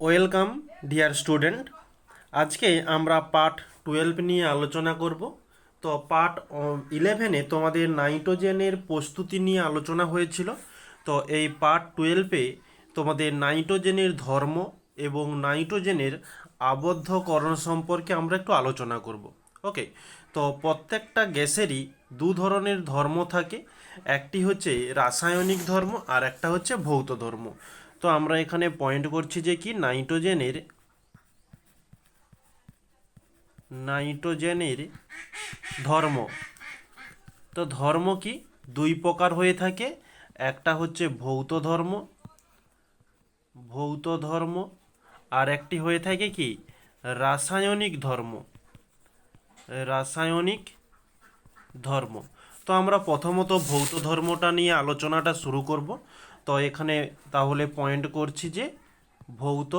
Welcome, dear student. আজকে আমরা part twelve নিয়ে আলোচনা করব। তো পার্ট ইলেভেনে তোমাদের নাইট্রোজেনের প্রস্তুতি নিয়ে আলোচনা হয়েছিল। তো এই পার্ট টুয়েলভে তোমাদের নাইট্রোজেনের ধর্ম এবং নাইট্রোজেনের আবদ্ধকরণ সম্পর্কে আমরা একটু আলোচনা করব। ওকে? তো প্রত্যেকটা গ্যাসেরই দু ধরনের ধর্ম থাকে। একটি হচ্ছে রাসায়নিক ধর্ম আর একটা হচ্ছে ভৌত ধর্ম। তো আমরা এখানে পয়েন্ট করছি যে কি নাইট্রোজেনের নাইট্রোজেনের ধর্ম। তো ধর্ম কি? দুই প্রকার হয়ে থাকে। একটা হচ্ছে ভৌত ধর্ম ভৌত ধর্ম, আর একটি হয়ে থাকে কি? রাসায়নিক ধর্ম রাসায়নিক ধর্ম। তো আমরা প্রথমত ভৌত ধর্মটা নিয়ে আলোচনাটা শুরু করব। তো এখানে তাহলে পয়েন্ট করছি যে ভৌত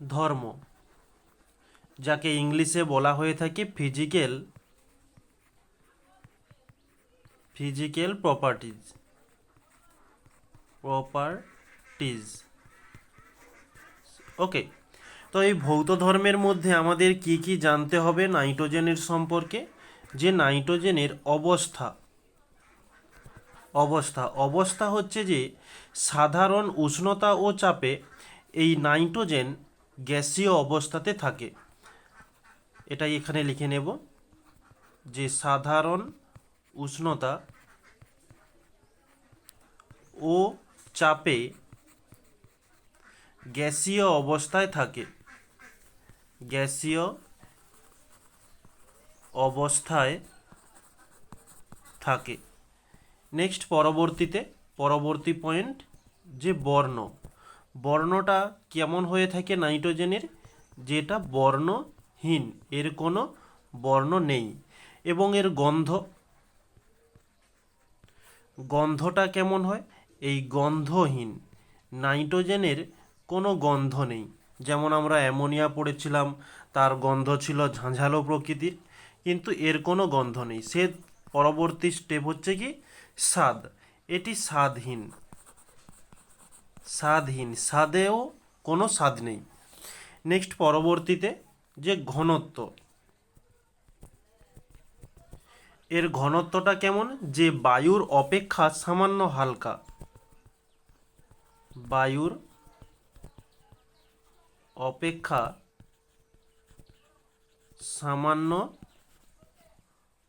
ধর্ম, যাকে ইংলিশে বলা হয়ে থাকে physical physical properties properties okay তো এই ভৌত ধর্মের মধ্যে আমাদের কি কি জানতে হবে নাইট্রোজেনের সম্পর্কে? যে নাইট্রোজেনের অবস্থা অবস্থা। অবস্থা হচ্ছে যে, সাধারণ উষ্ণতা ও চাপে এই নাইট্রোজেন গ্যাসীয় অবস্থাতে থাকে। এটাই এখানে লিখে নেব যে, সাধারণ উষ্ণতা ও চাপে গ্যাসীয় অবস্থায় থাকে। গ্যাসীয় অবস্থায় থাকে। নেক্সট পরবর্তীতে, পরবর্তী পয়েন্ট, যে বর্ণ। বর্ণটা কেমন হয়ে থাকে নাইট্রোজেনের? যেটা বর্ণহীন। এর কোনো বর্ণ নেই। এবং এর গন্ধ। গন্ধটা কেমন হয়? এই গন্ধহীন। নাইট্রোজেনের কোনো গন্ধ নেই। যেমন আমরা অ্যামোনিয়া পড়েছিলাম, তার গন্ধ ছিল ঝাঁঝালো প্রকৃতির, কিন্তু এর কোনো গন্ধ নেই। সে পরবর্তী স্টেপ হচ্ছে কি? স্বাদ এটি স্বাদহীন স্বাদহীন স্বাদেও কোনো স্বাদ নেই। নেক্সট পরবর্তীতে যে ঘনত্ব। এর ঘনত্বটা কেমন? যে বায়ুর অপেক্ষা সামান্য হালকা। বায়ুর অপেক্ষা সামান্য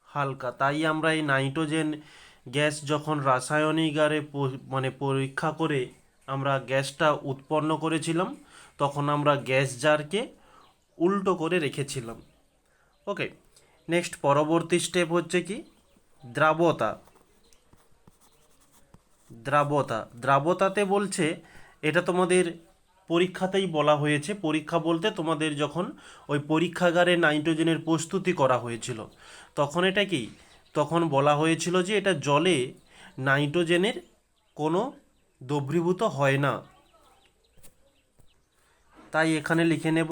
হালকা। তাই আমরা এই নাইট্রোজেন গ্যাস যখন রাসায়নিক আরে মানে পরীক্ষা করে আমরা গ্যাসটা উৎপন্ন করেছিলাম, তখন আমরা গ্যাস জারকে উল্টো করে রেখেছিলাম। ওকে, নেক্সট পরবর্তী স্টেপ হচ্ছে কি? দ্রাবতা। দ্রাবতা। দ্রাবতাতে বলছে, এটা তোমাদের পরীক্ষাতেই বলা হয়েছে, পরীক্ষা বলতে তোমাদের যখন ওই পরীক্ষাগারে নাইট্রোজেনের প্রস্তুতি করা হয়েছিল, তখন এটা কি? তখন বলা হয়েছিল যে এটা জলে নাইট্রোজেনের কোনো দ্রবীভূত হয় না। তাই এখানে লিখে নেব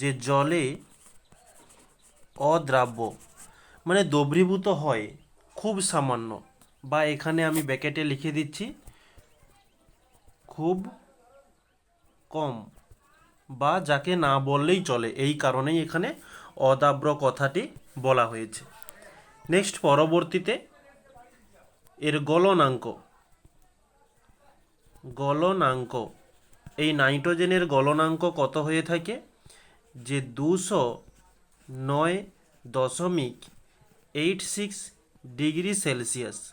যে জলে অদ্রাব্য মানে দ্রবীভূত হয় খুব সামান্য বা এখানে আমি ব্যাকেটে লিখে দিচ্ছি খুব কম বা যাকে না বললেই চলে। এই কারণেই এখানে অদাব্র কথাটি বলা হয়েছে। নেক্সট পরবর্তীতে এর গলনাঙ্ক। গলনাঙ্ক। এই নাইট্রোজেনের গলনাঙ্ক কত হয়ে থাকে? যে দুশো নয় দশমিক eight six degree Celsius.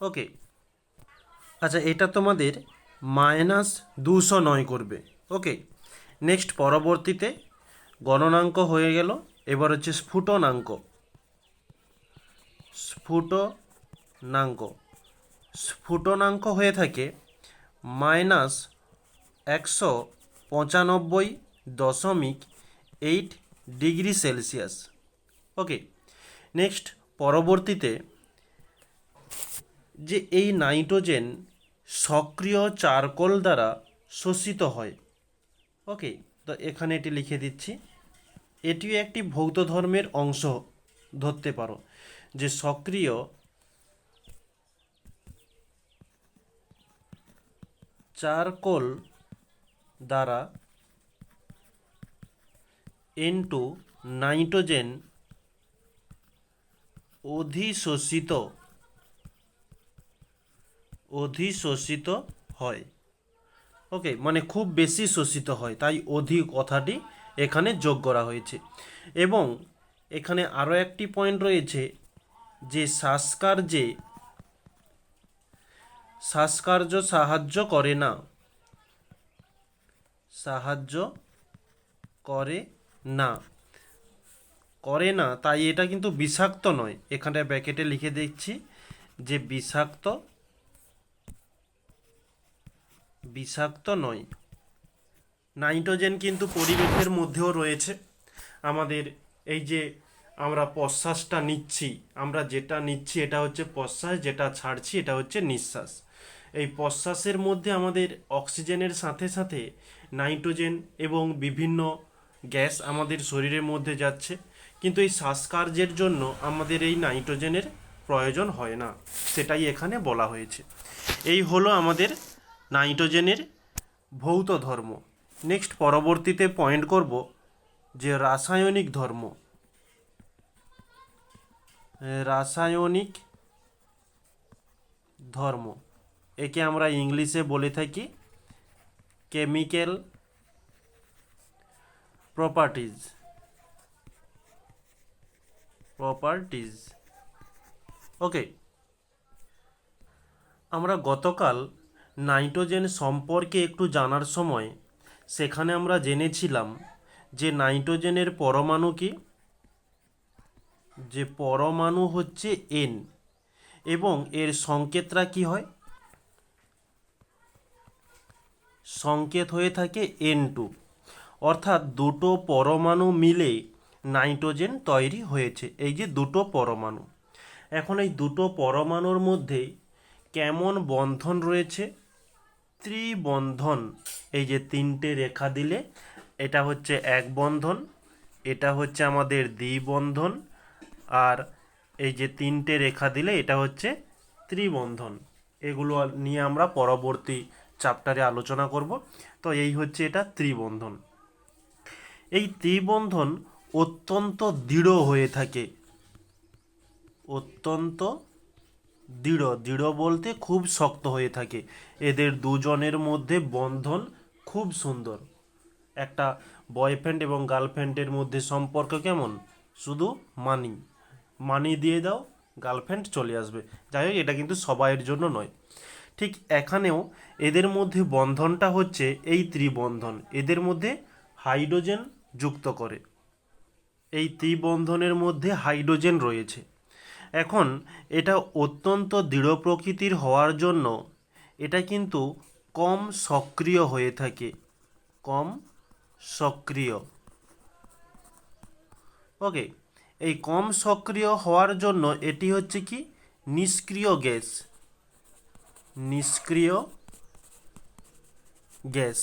Okay. আচ্ছা এটা তোমাদের মাইনাস দুশো নয় করবে। ওকে। নেক্সট পরবর্তীতে গণনাঙ্ক হয়ে গেল। এবার হচ্ছে স্ফুটনাঙ্ক। স্ফুটনাঙ্ক স্ফুটনাঙ্ক হয়ে থাকে মাইনাস একশো পঁচানব্বই দশমিক eight degree Celsius. Okay, next, পরবর্তীতে যে এই নাইট্রোজেন সক্রিয় চারকোল দ্বারা শোষিত হয়। ওকে, তো এখানে এটি লিখে দিচ্ছি। এটিও একটি ভৌত ধর্মের অংশ ধরতে পারো। যে সক্রিয় চারকোল দ্বারা এন টু নাইট্রোজেন অধিশোষিত অধিশোষিত হয়। ওকে মানে খুব বেশি শোষিত হয়, তাই অধিক কথাটি এখানে যোগ করা হয়েছে। এবং এখানে আরও একটি পয়েন্ট রয়েছে যে শ্বাসকার্যে শ্বাসকার্য সাহায্য করে না। সাহায্য করে না। করে না, তাই এটা কিন্তু বিষাক্ত নয়। এখানে ব্যাকেটে লিখে দিচ্ছি যে বিষাক্ত বিষাক্ত নয়। নাইট্রোজেন কিন্তু পরিবেশের মধ্যেও রয়েছে। আমাদের এই যে আমরা প্রশ্বাসটা নিচ্ছি। আমরা যেটা নিচ্ছি এটা হচ্ছে প্রশ্বাস যেটা ছাড়ছি এটা হচ্ছে নিঃশ্বাস। এই প্রশ্বাসের মধ্যে আমাদের অক্সিজেনের সাথে সাথে নাইট্রোজেন এবং বিভিন্ন গ্যাস আমাদের শরীরের মধ্যে যাচ্ছে। কিন্তু এই শ্বাসকার্যের জন্য আমাদের এই নাইট্রোজেনের প্রয়োজন হয় না। সেটাই এখানে বলা হয়েছে। এই হলো আমাদের নাইট্রোজেনের ভৌত ধর্ম। নেক্সট পরবর্তীতে পয়েন্ট করব যে রাসায়নিক ধর্ম। রাসায়নিক ধর্ম, একে আমরা ইংলিশে বলে থাকি কেমিক্যাল প্রপার্টিজ প্রপার্টিজ ওকে আমরা গতকাল নাইট্রোজেন সম্পর্কে একটু জানার সময় সেখানে আমরা জেনেছিলাম যে নাইট্রোজেনের পরমাণু কি? যে পরমাণু হচ্ছে এন এবং এর সংকেতটা কি হয়? সংকেত হয়ে থাকে এন টু অর্থাৎ দুটো পরমাণু মিলে নাইট্রোজেন তৈরি হয়েছে, এই যে দুটো পরমাণু। এখন এই দুটো পরমাণুর মধ্যে কেমন বন্ধন রয়েছে? ত্রিবন্ধন, এই যে তিনটে রেখা দিলে, এটা হচ্ছে এক বন্ধন, এটা হচ্ছে আমাদের দ্বিবন্ধন আর এই যে তিনটে রেখা দিলে এটা হচ্ছে ত্রিবন্ধন। এগুলো নিয়ে আমরা পরবর্তী চ্যাপ্টারে আলোচনা করব। তো এই হচ্ছে এটা ত্রিবন্ধন। এই ত্রিবন্ধন অত্যন্ত দৃঢ় হয়ে থাকে। অত্যন্ত দৃঢ় দৃঢ় বলতে খুব শক্ত হয়ে থাকে। এদের দুজনের মধ্যে বন্ধন খুব সুন্দর। একটা বয়ফ্রেন্ড এবং গার্লফ্রেন্ডের মধ্যে সম্পর্ক কেমন? শুধু মানি। মানি দিয়ে দাও গার্লফ্রেন্ড চলে আসবে। যাই হোক, এটা কিন্তু সবাইয়ের জন্য নয়। ঠিক এখানেও এদের মধ্যে বন্ধনটা হচ্ছে এই ত্রিবন্ধন। এদের মধ্যে হাইড্রোজেন যুক্ত করে। এই ত্রিবন্ধনের মধ্যে হাইড্রোজেন রয়েছে। এখন এটা অত্যন্ত দৃঢ় প্রকৃতির হওয়ার জন্য এটা কিন্তু কম সক্রিয় হয়ে থাকে। কম সক্রিয়। ওকে এই কম সক্রিয় হওয়ার জন্য এটি হচ্ছে কি? নিষ্ক্রিয় গ্যাস। নিষ্ক্রিয় গ্যাস।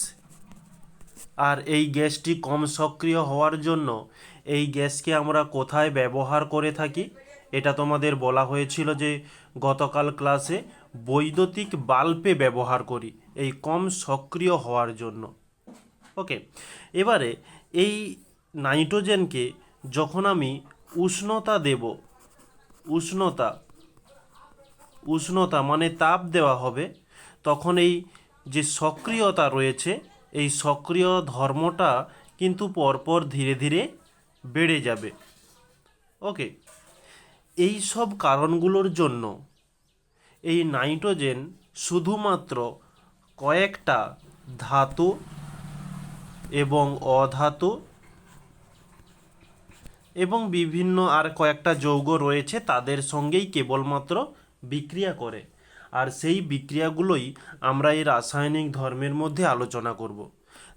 আর এই গ্যাসটি কম সক্রিয় হওয়ার জন্য এই গ্যাসকে আমরা কোথায় ব্যবহার করে থাকি? এটা তোমাদের বলা হয়েছিল যে গতকাল ক্লাসে বৈদ্যুতিক বাল্বে ব্যবহার করি, এই কম সক্রিয় হওয়ার জন্য। ওকে, এবারে এই নাইট্রোজেনকে যখন আমি উষ্ণতা দেব। উষ্ণতা। উষ্ণতা মানে তাপ দেওয়া হবে। তখন এই যে সক্রিয়তা রয়েছে, এই সক্রিয় ধর্মটা কিন্তু পরপর ধীরে ধীরে বেড়ে যাবে। ওকে? এই সব কারণগুলোর জন্য এই নাইট্রোজেন শুধুমাত্র কয়েকটা ধাতু এবং অধাতু এবং বিভিন্ন আর কয়েকটা যৌগ রয়েছে তাদের সঙ্গেই কেবলমাত্র বিক্রিয়া করে। আর সেই বিক্রিয়াগুলোই আমরা এই রাসায়নিক ধর্মের মধ্যে আলোচনা করব।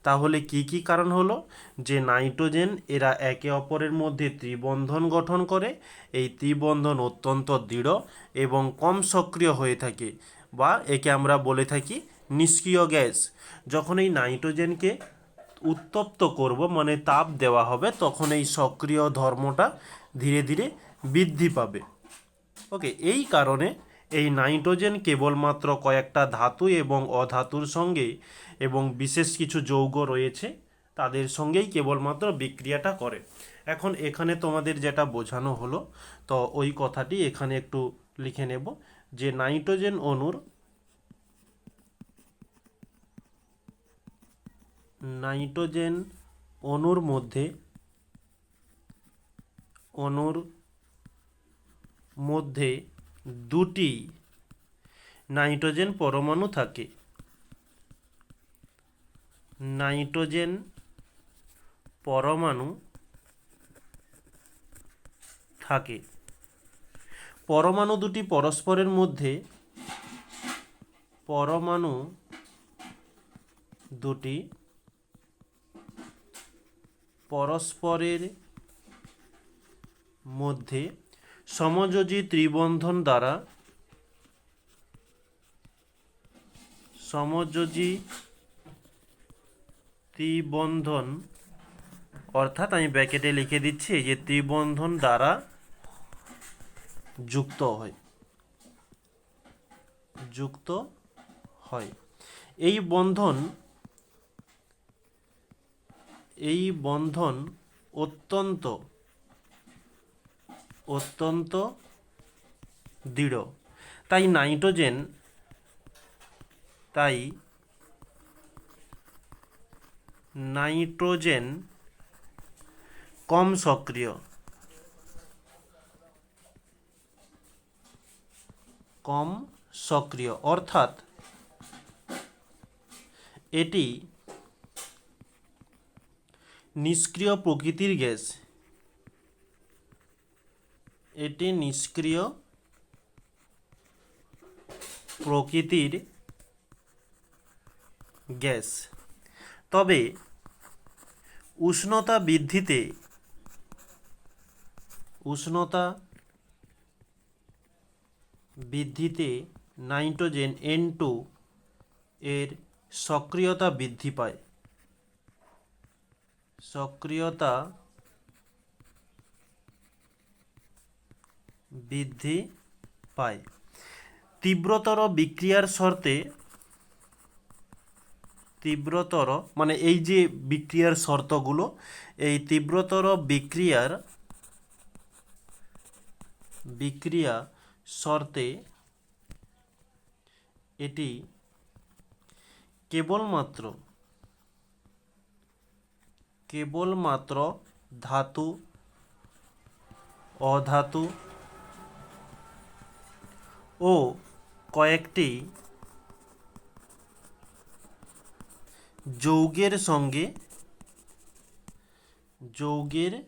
তাহলে কি কি কারণ হলো? যে নাইট্রোজেন এরা একে অপরের মধ্যে ত্রিবন্ধন গঠন করে, এই ত্রিবন্ধন অত্যন্ত দৃঢ় এবং কম সক্রিয় হয়ে থাকে বা একে আমরা বলে থাকি নিষ্ক্রিয় গ্যাস। যখন এই নাইট্রোজেনকে উত্তপ্ত করব মানে তাপ দেওয়া হবে, তখন এই সক্রিয় ধর্মটা ধীরে ধীরে বৃদ্ধি পাবে। ওকে এই কারণে এই নাইট্রোজেন কেবলমাত্র কয়েকটা ধাতু এবং অধাতুর সঙ্গে এবং বিশেষ কিছু যৌগ রয়েছে, তাদের সঙ্গেই কেবলমাত্র বিক্রিয়াটা করে। এখন এখানে তোমাদের যেটা বোঝানো হলো, তো ওই কথাটি এখানে একটু লিখে নেব যে নাইট্রোজেন অণুর নাইট্রোজেন অণুর মধ্যে অণুর মধ্যে দুটি নাইট্রোজেন পরমাণু থাকে। নাইট্রোজেন পরমাণু থাকে। পরমাণু দুটি পরস্পরের মধ্যে পরমাণু দুটি পরস্পরের মধ্যে সমযোজী ত্রিবন্ধন দ্বারা সমযোজী ত্রিবন্ধন, অর্থাৎ আমি ব্যাকেটে লিখে দিচ্ছি যে ত্রিবন্ধন দ্বারা যুক্ত হয়। যুক্ত হয়। এই বন্ধন এই বন্ধন অত্যন্ত অত্যন্ত দৃঢ়। তাই নাইট্রোজেন তাই নাইট্রোজেন কম সক্রিয়। কম সক্রিয়। অর্থাৎ এটি নিষ্ক্রিয় প্রকৃতির গ্যাস। এটি নিষ্ক্রিয় প্রকৃতির গ্যাস। তবে উষ্ণতা বৃদ্ধিতে উষ্ণতা বৃদ্ধিতে নাইট্রোজেন এন টু এর সক্রিয়তা বৃদ্ধি পায়। সক্রিয়তা বৃদ্ধি পায়। তীব্রতর বিক্রিয়ার শর্তে তীব্রতর মানে এই যে বিক্রিয়ার শর্তগুলো, এই তীব্রতর বিক্রিয়ার বিক্রিয়া শর্তে এটি কেবলমাত্র কেবলমাত্র ধাতু অধাতু ও কয়েকটি যৌগের সঙ্গে যৌগের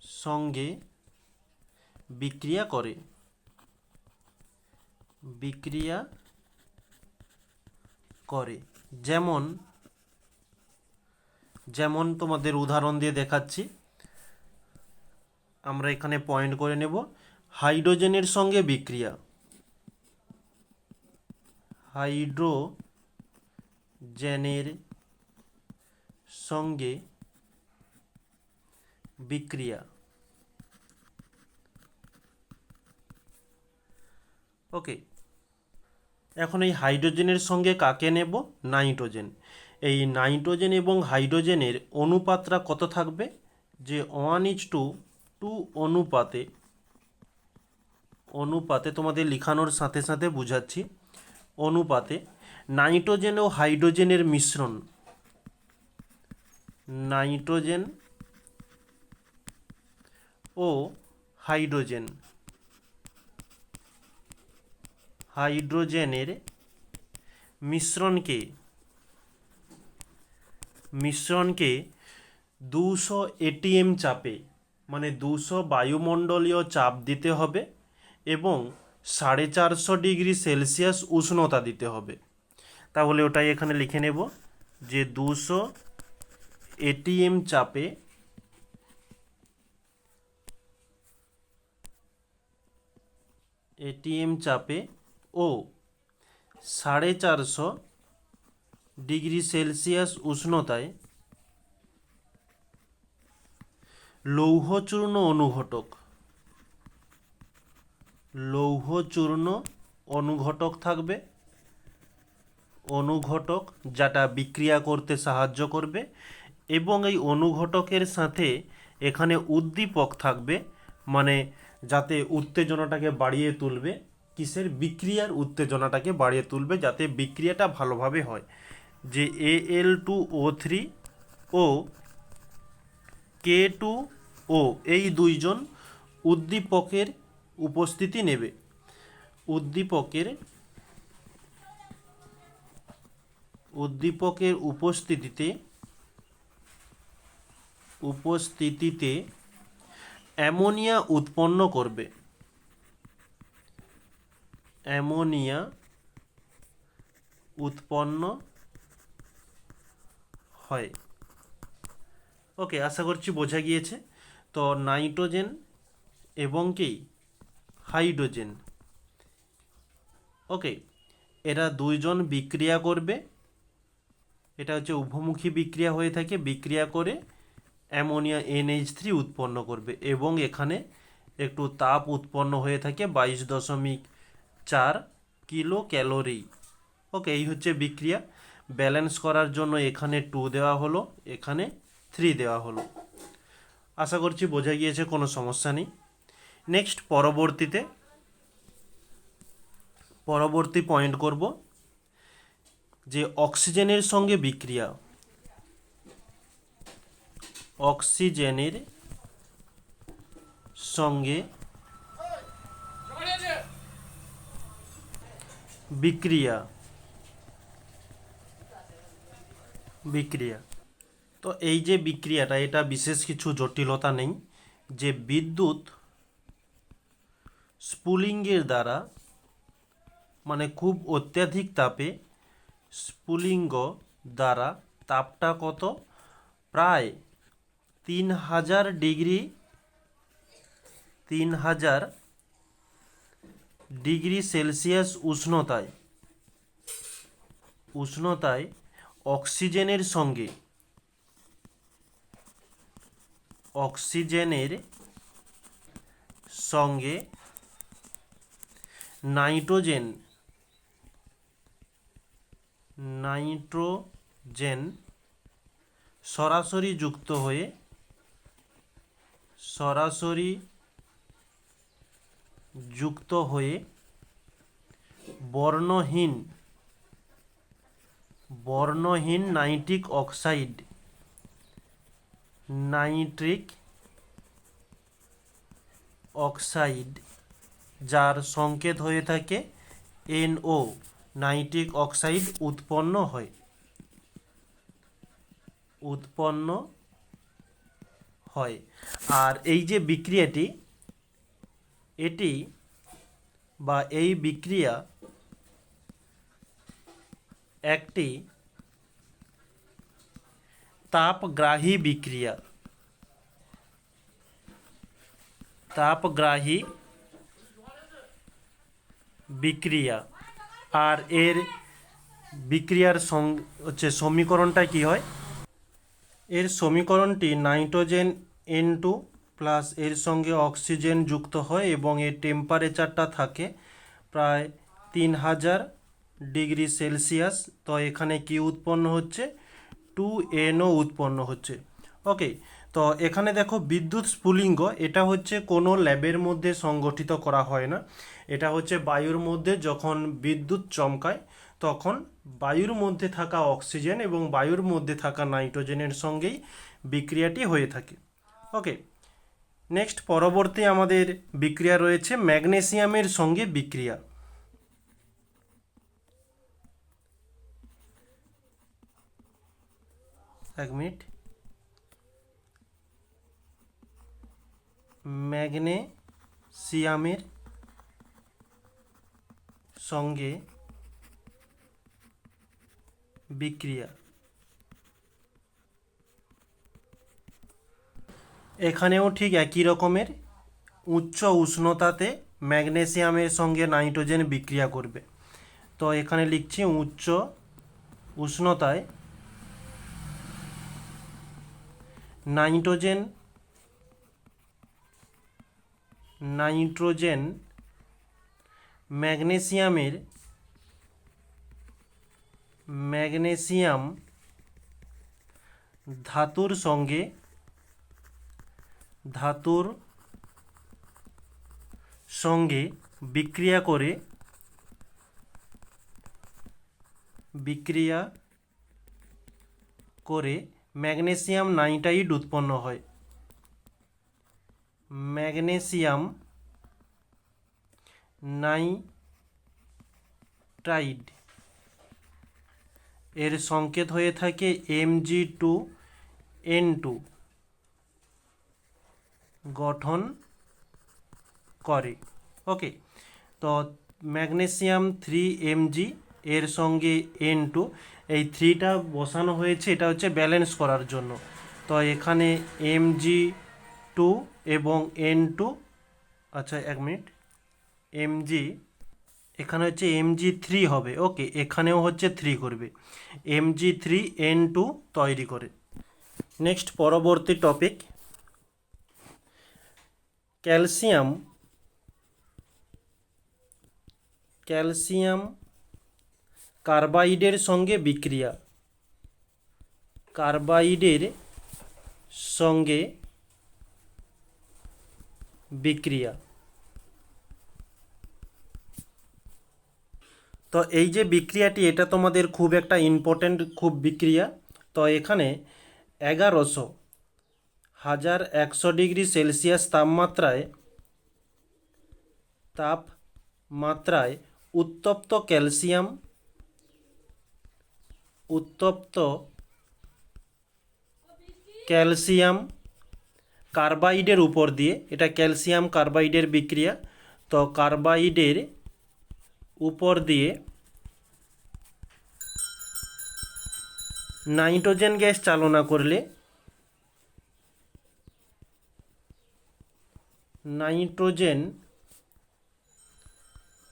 সঙ্গে বিক্রিয়া করে। বিক্রিয়া করে। যেমন যেমন তোমাদের উদাহরণ দিয়ে দেখাচ্ছি। আমরা এখানে পয়েন্ট করে নেব। হাইড্রোজেনের সঙ্গে বিক্রিয়া। হাইড্রোজেনের সঙ্গে বিক্রিয়া। ওকে এখন এই হাইড্রোজেনের সঙ্গে কাকে নেব? নাইট্রোজেন। এই নাইট্রোজেন এবং হাইড্রোজেনের অনুপাতটা কত থাকবে? যে ওয়ান ইজ টু টু অনুপাতে অনুপাতে তোমাদের লিখানোর সাথে সাথে বুঝাচ্ছি। অনুপাতে নাইট্রোজেন ও হাইড্রোজেনের মিশ্রণ। নাইট্রোজেন ও হাইড্রোজেন। হাইড্রোজেনের মিশ্রণকে মিশ্রণকে দুশো এটিএম চাপে মানে দুশো বায়ুমণ্ডলীয় চাপ দিতে হবে এবং সাড়ে চারশো ডিগ্রি সেলসিয়াস উষ্ণতা দিতে হবে। তাহলে ওটাই এখানে লিখে নেব যে দুশো এটিএম চাপে এটিএম চাপে ও সাড়ে চারশো ডিগ্রি সেলসিয়াস উষ্ণতায় লৌহচূর্ণ অনুঘটক। লৌহ চূর্ণ অনুঘটক থাকবে। অনুঘটক যেটা বিক্রিয়া করতে সাহায্য করবে এবং এই অনুঘটকের সাথে এখানে উদ্দীপক থাকবে মানে যাতে উত্তেজনাটাকে বাড়িয়ে তুলবে, কিসের? বিক্রিয়ার উত্তেজনাটাকে বাড়িয়ে তুলবে যাতে বিক্রিয়াটা ভালোভাবে হয়। যে A L two O three O K two O এই দুইজন উদ্দীপকের উপস্থিতি নেবে। উদ্দীপকের উদ্দীপকের উপস্থিতিতে উপস্থিতিতে অ্যামোনিয়া উৎপন্ন করবে। অ্যামোনিয়া উৎপন্ন হয়। ওকে আশা করছি বোঝা গিয়েছে। তো নাইট্রোজেন এবং কি? হাইড্রোজেন। ওকে এরা দুইজন বিক্রিয়া করবে। এটা হচ্ছে উভমুখী বিক্রিয়া হয়ে থাকে। বিক্রিয়া করে অ্যামোনিয়া এনএইচ থ্রি উৎপন্ন করবে এবং এখানে একটু তাপ উৎপন্ন হয়ে থাকে বাইশ দশমিক চার কিলো ক্যালোরি ওকে এই হচ্ছে বিক্রিয়া। ব্যালেন্স করার জন্য এখানে টু দেওয়া হলো, এখানে থ্রি দেওয়া হলো। আশা করছি বোঝা গিয়েছে, কোনো সমস্যা নেই। নেক্সট পরবর্তীতে, পরবর্তী পয়েন্ট করব যে অক্সিজেনের সঙ্গে বিক্রিয়া। অক্সিজেনের সঙ্গে বিক্রিয়া। বিক্রিয়া। তো এই যে বিক্রিয়াটা, এটা বিশেষ কিছু জটিলতা নেই যে বিদ্যুৎ স্পুলিঙ্গের দ্বারা মানে খুব অত্যাধিক তাপে স্পুলিঙ্গ দ্বারা তাপটা কত? প্রায় তিন হাজার ডিগ্রি, তিন হাজার ডিগ্রি সেলসিয়াস উষ্ণতায় উষ্ণতায় অক্সিজেনের সঙ্গে। অক্সিজেনের সঙ্গে নাইট্রোজেন নাইট্রোজেন সরাসরি যুক্ত হয়ে সরাসরি যুক্ত হয়ে বর্ণহীন বর্ণহীন নাইট্রিক অক্সাইড নাইট্রিক অক্সাইড, যার সংকেত হয়ে থাকে এনও নাইট্রিক অক্সাইড উৎপন্ন হয়। উৎপন্ন হয়। আর এই যে বিক্রিয়াটি, এটি বা এই বিক্রিয়া একটি তাপগ্রাহী বিক্রিয়া। তাপগ্রাহী বিক্রিয়া। আর এর বিক্রিয়ার হচ্ছে সমীকরণটা কি হয়? এর সমীকরণটি নাইট্রোজেন এন টু প্লাস এর সঙ্গে অক্সিজেন যুক্ত হয় এবং এর টেম্পারেচারটা থাকে প্রায় তিন হাজার ডিগ্রি সেলসিয়াস, তো এখানে কি উৎপন্ন হচ্ছে? টু এনও উৎপন্ন হচ্ছে। ওকে তো এখানে দেখো বিদ্যুৎ স্ফুলিঙ্গ, এটা হচ্ছে কোনো ল্যাবের মধ্যে সংগঠিত করা হয় না। এটা হচ্ছে বায়ুর মধ্যে যখন বিদ্যুৎ চমকায়, তখন বায়ুর মধ্যে থাকা অক্সিজেন এবং বায়ুর মধ্যে থাকা নাইট্রোজেনের সঙ্গেই বিক্রিয়াটি হয়ে থাকে। ওকে নেক্সট পরবর্তী আমাদের বিক্রিয়া রয়েছে ম্যাগনেসিয়ামের সঙ্গে বিক্রিয়া। এক মিনিট। ম্যাগনেসিয়ামের সঙ্গে বিক্রিয়া। এখানেও ঠিক একই রকমের, উচ্চ উষ্ণতাতে ম্যাগনেসিয়ামের সঙ্গে নাইট্রোজেন বিক্রিয়া করবে। তো এখানে লিখছি উচ্চ উষ্ণতায় নাইট্রোজেন নাইট্রোজেন ম্যাগনেসিয়ামের ম্যাগনেসিয়াম ধাতুর সঙ্গে ধাতুর সঙ্গে বিক্রিয়া করে বিক্রিয়া করে ম্যাগনেসিয়াম নাইট্রাইড উৎপন্ন হয়। ম্যাগনেসিয়াম নাইট্রাইড এর সংকেত হয়ে থাকে M G two N two গঠন করে। ওকে তো ম্যাগনেসিয়াম থ্রি এমজি এর সঙ্গে এন টু এই থ্রিটা বসানো হয়েছে, এটা হচ্ছে ব্যালেন্স করার জন্য। তো এখানে এম জি টু এবং এন টু আচ্ছা এক মিনিট এম জি এখানে হচ্ছে এম জি থ্রি হবে ওকে এখানেও হচ্ছে থ্রি করবে। M G three N two তৈরি করে। নেক্সট পরবর্তী টপিক ক্যালসিয়াম ক্যালসিয়াম কার্বাইডের সঙ্গে বিক্রিয়া। কার্বাইডের সঙ্গে বিক্রিয়া। তো এই যে বিক্রিয়াটি, এটা তোমাদের খুব একটা ইম্পর্ট্যান্ট খুব বিক্রিয়া। তো এখানে এগারোশো, হাজার একশো ডিগ্রি সেলসিয়াস তাপমাত্রায় তাপমাত্রায় উত্তপ্ত ক্যালসিয়াম উত্তপ্ত ক্যালসিয়াম কার্বাইডের উপর দিয়ে, এটা ক্যালসিয়াম কার্বাইডের বিক্রিয়া, তো কার্বাইডের উপর দিয়ে নাইট্রোজেন গ্যাস চালনা করলে নাইট্রোজেন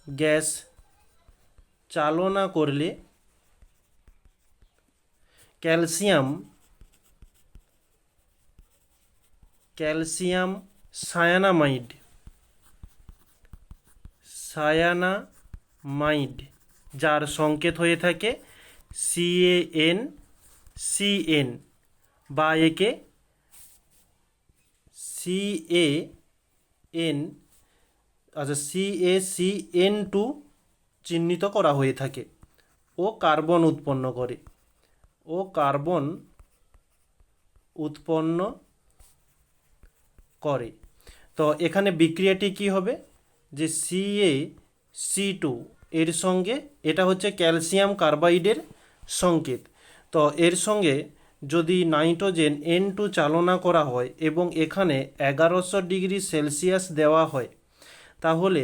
গ্যাস চালনা করলে ক্যালসিয়াম ক্যালসিয়াম সায়ানামাইড সায়ানামাইড, যার সংকেত হয়ে থাকে C A N C N বা একে সিএ এন আচ্ছা C A C N two চিহ্নিত করা হয়ে থাকে ও কার্বন উৎপন্ন করে। ও কার্বন উৎপন্ন করে। তো এখানে বিক্রিয়াটি কি হবে? যে সিএ সি টু এর সঙ্গে এটা হচ্ছে ক্যালসিয়াম কার্বাইডের সংকেত। তো এর সঙ্গে যদি নাইট্রোজেন এন টু চালনা করা হয় এবং এখানে এগারোশো ডিগ্রি সেলসিয়াস দেওয়া হয়, তাহলে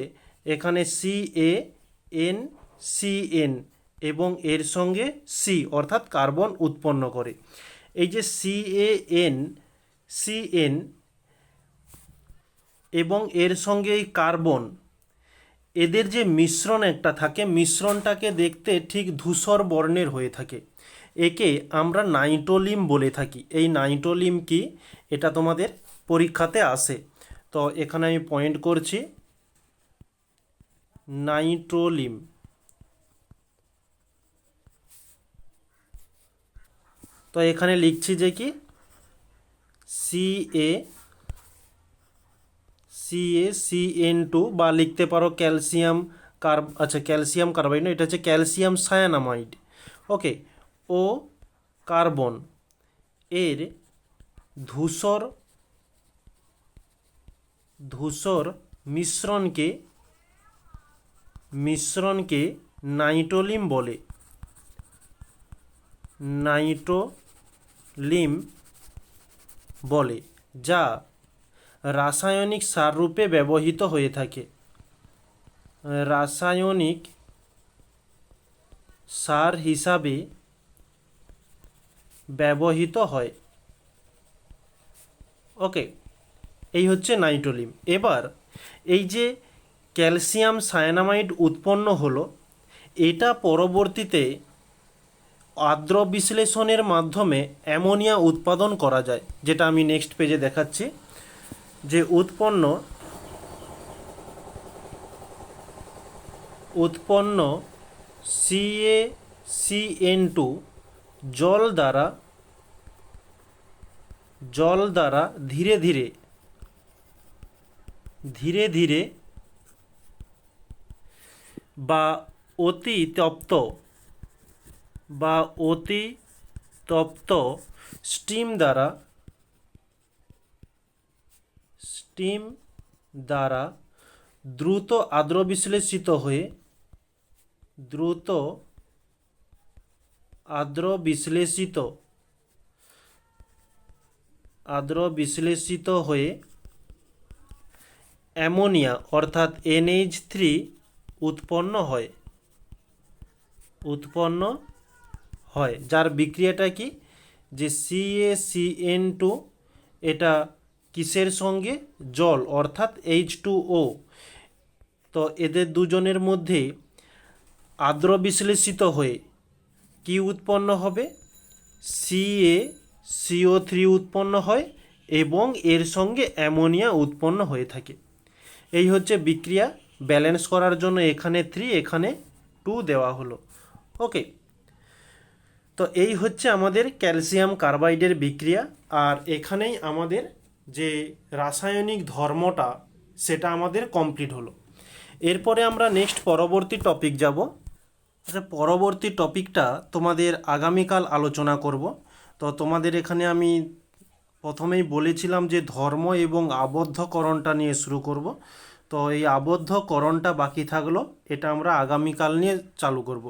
এখানে C A N C N এবং এর সঙ্গে সি অর্থাৎ কার্বন উৎপন্ন করে। এই যে C A N C N এবং এর সঙ্গে এই কার্বন, এদের যে মিশ্রণ একটা থাকে, মিশ্রণটাকে দেখতে ঠিক ধূসর বর্ণের হয়ে থাকে। একে আমরা নাইট্রোলিম বলে থাকি। এই নাইট্রোলিম কি? এটা তোমাদের পরীক্ষাতে আসে। তো এখানে আমি পয়েন্ট করছি। নাইট্রোলিম। তো এখানে লিখছি যে কি? C A C A C N two বা লিখতে পারো ক্যালসিয়াম কার আচ্ছা ক্যালসিয়াম কার্বাইড না এটা হচ্ছে ক্যালসিয়াম সায়ানামাইড ওকে ও কার্বন এর ধূসর ধূসর মিশ্রণকে মিশ্রণকে নাইট্রোলিম বলে। নাইট্রোলিম বলে, যা রাসায়নিক সার রূপে ব্যবহৃত হয়ে থাকে। রাসায়নিক সার হিসাবে ব্যবহৃত হয়। ওকে এই হচ্ছে নাইট্রোলিম। এবার, এই যে ক্যালসিয়াম সায়ানামাইড উৎপন্ন হলো, এটা পরবর্তীতে আর্দ্র বিশ্লেষণের মাধ্যমে অ্যামোনিয়া উৎপাদন করা যায়, যেটা আমি নেক্সট পেজে দেখাচ্ছি। যে উৎপন্ন উৎপন্ন সিএ সিএন টু জল দ্বারা জল দ্বারা ধীরে ধীরে ধীরে ধীরে বা অতি তপ্ত বা অতি তপ্ত স্টিম দ্বারা স্টিম দ্বারা দ্রুত আদ্র বিশ্লেষিত হয়ে দ্রুত আদ্র বিশ্লেষিত আদ্র বিশ্লেষিত হয়ে অ্যামোনিয়া অর্থাৎ এনএইচ থ্রি উৎপন্ন হয়। উৎপন্ন হয়। যার বিক্রিয়াটা কি? যে সিএসিএন টু এটা কিসের সঙ্গে? জল, অর্থাৎ এইচ টু ও তো এদের দুজনের মধ্যে আদ্র বিশ্লেষিত হয়ে কি উৎপন্ন হবে? সিএ সিও থ্রি উৎপন্ন হয় এবং এর সঙ্গে অ্যামোনিয়া উৎপন্ন হয়ে থাকে। এই হচ্ছে বিক্রিয়া। ব্যালেন্স করার জন্য এখানে থ্রি এখানে টু দেওয়া হলো। ওকে তো এই হচ্ছে আমাদের ক্যালসিয়াম কার্বাইডের বিক্রিয়া, আর এখানেই আমাদের যে রাসায়নিক ধর্মটা, সেটা আমাদের কমপ্লিট হলো। এরপরে আমরা নেক্সট পরবর্তী টপিক যাব। আচ্ছা পরবর্তী টপিকটা তোমাদের আগামীকাল আলোচনা করব। তো তোমাদের এখানে আমি প্রথমেই বলেছিলাম যে ধর্ম এবং আবদ্ধকরণটা নিয়ে শুরু করব। তো এই আবদ্ধকরণটা বাকি থাকল, এটা আমরা আগামীকাল নিয়ে চালু করব।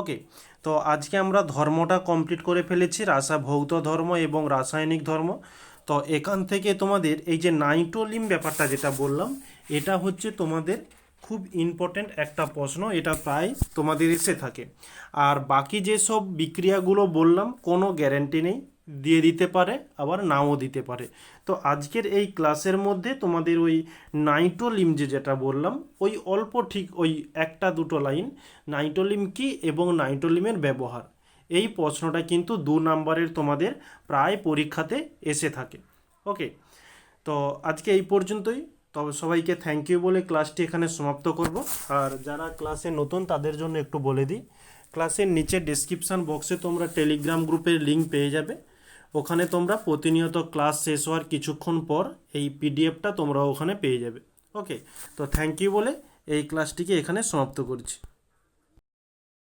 ওকে তো আজকে আমরা ধর্মটা কমপ্লিট করে ফেলেছি, রাসা ভৌত ধর্ম এবং রাসায়নিক ধর্ম। তো এখান থেকে তোমাদের এই যে নাইট্রোলিম ব্যাপারটা যেটা বললাম, এটা হচ্ছে তোমাদের খুব ইম্পর্ট্যান্ট একটা প্রশ্ন, এটা প্রায় তোমাদের এসে থাকে। আর বাকি যেসব বিক্রিয়াগুলো বললাম, কোনো গ্যারেন্টি নেই। দিয়ে দিতে পারে, আবার নাও দিতে পারে। তো আজকের এই ক্লাসের মধ্যে তোমাদের ওই নাইট্রোলিম যে যেটা বললাম, ওই অল্প ঠিক ওই একটা দুটো লাইন নাইট্রোলিম কি এবং নাইট্রোলিমের ব্যবহার। এই প্রশ্নটা কিন্তু দু নম্বরের তোমাদের প্রায় পরীক্ষাতে এসে থাকে। ওকে? তো আজকে এই পর্যন্তই। তবে সবাইকে থ্যাংক ইউ বলে ক্লাসটি এখানে সমাপ্ত করব। আর যারা ক্লাসে নতুন, তাদের জন্য একটু বলে দিই। ক্লাসের নিচে ডেসক্রিপশান বক্সে তোমরা টেলিগ্রাম গ্রুপের লিঙ্ক পেয়ে যাবে। ওখানে তোমরা প্রতিনিয়ত ক্লাস শেষ হওয়ার কিছুক্ষণ পর এই পিডিএফটা তোমরা ওখানে পেয়ে যাবে। ওকে তো থ্যাংক ইউ বলে এই ক্লাসটিকে এখানে সমাপ্ত করছি।